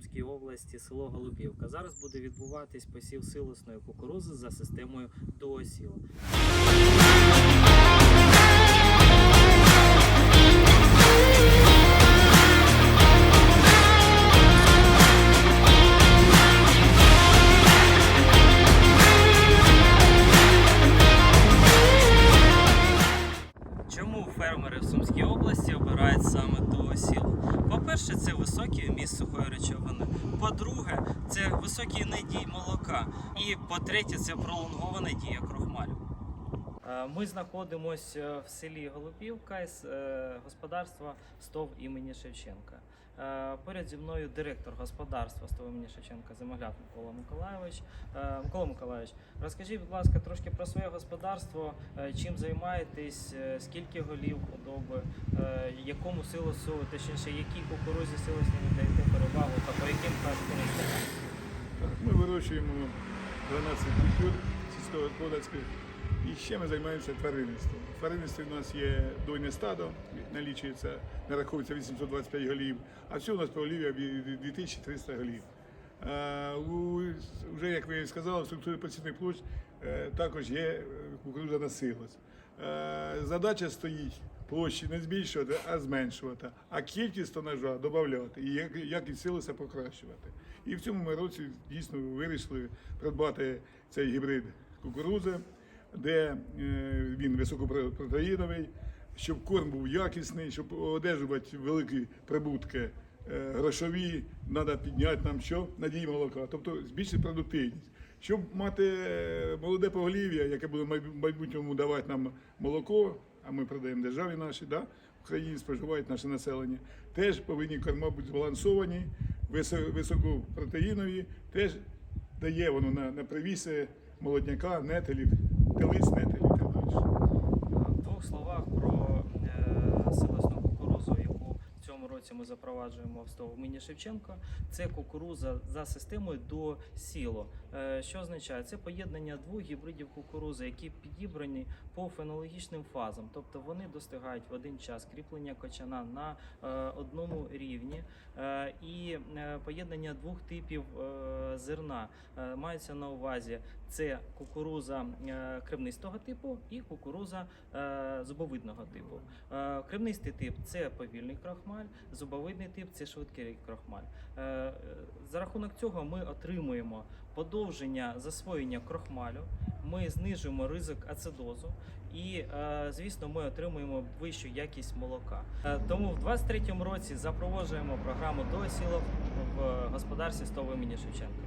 Сумській області, село Голубівка. Зараз буде відбуватись посів силосної кукурузи за системою доосіла. Чому фермери в Сумській області високий вміст сухої речовини. По-друге, це високий надій молока. І по-третє, це пролонгована дія крохмалю. Е, Ми знаходимося в селі Голубівка з е, господарства СТОВ імені Шевченка. Е, Поряд зі мною директор господарства СТОВ імені Шевченка Земогляд Микола Миколайович. Е, Микола Миколайович, розкажіть, будь ласка, трошки про своє господарство, Е, чим займаєтесь, Е, скільки голів худоби, Е, якому силосу, точніше, якій кукурузі силосні ви даєте перевагу та по яким характеристикам? Ми вирощуємо 12 культур сільськогосподарських і ще ми займаємося тваринництвом. В тваринництві у нас є дойне стадо, налічується, нараховується 825 голів, а всього у нас поголів'я від 2300 голів. У, вже, як ви сказали, в структурі посівних площ е, також є е, кукурудза на силос. Е, Задача стоїть площі не збільшувати, а зменшувати, а кількість тонажа додати і як- якість силоса покращувати. І в цьому ми році дійсно вирішили придбати цей гібрид кукурузи, де е, він високопротеїновий, щоб корм був якісний, щоб одержувати великі прибутки е, грошові, треба підняти нам що? Надії молока, тобто збільшити продуктивність. Щоб мати е, молоде поголів'я, яке буде в майбутньому давати нам молоко, а ми продаємо державі наші, да? в країні споживають наше населення, теж повинні корма бути збалансовані, високопротеїнові, теж дає воно на, на привіси молодняка, нетелів, телиць, нетелів і так. В двох словах про році ми запроваджуємо в СТОВ імені Шевченка. Це кукуруза за системою до сіло. Е, що означає? Це поєднання двох гібридів кукурузи, які підібрані по фенологічним фазам, тобто вони достигають в один час кріплення кочана на е, одному рівні, е, і поєднання двох типів зерна мається на увазі. Це кукуруза кремнистого типу і кукуруза зубовидного типу. Кремнистий тип це повільний крохмаль, зубовидний тип це швидкий крохмаль. Е, За рахунок цього ми отримуємо подовження засвоєння крохмалю, ми знижуємо ризик ацидозу і, е, звісно, ми отримуємо вищу якість молока. Е, Тому в 23-му році запроваджуємо програму доосілов в господарстві СТОВ імені Шевченка.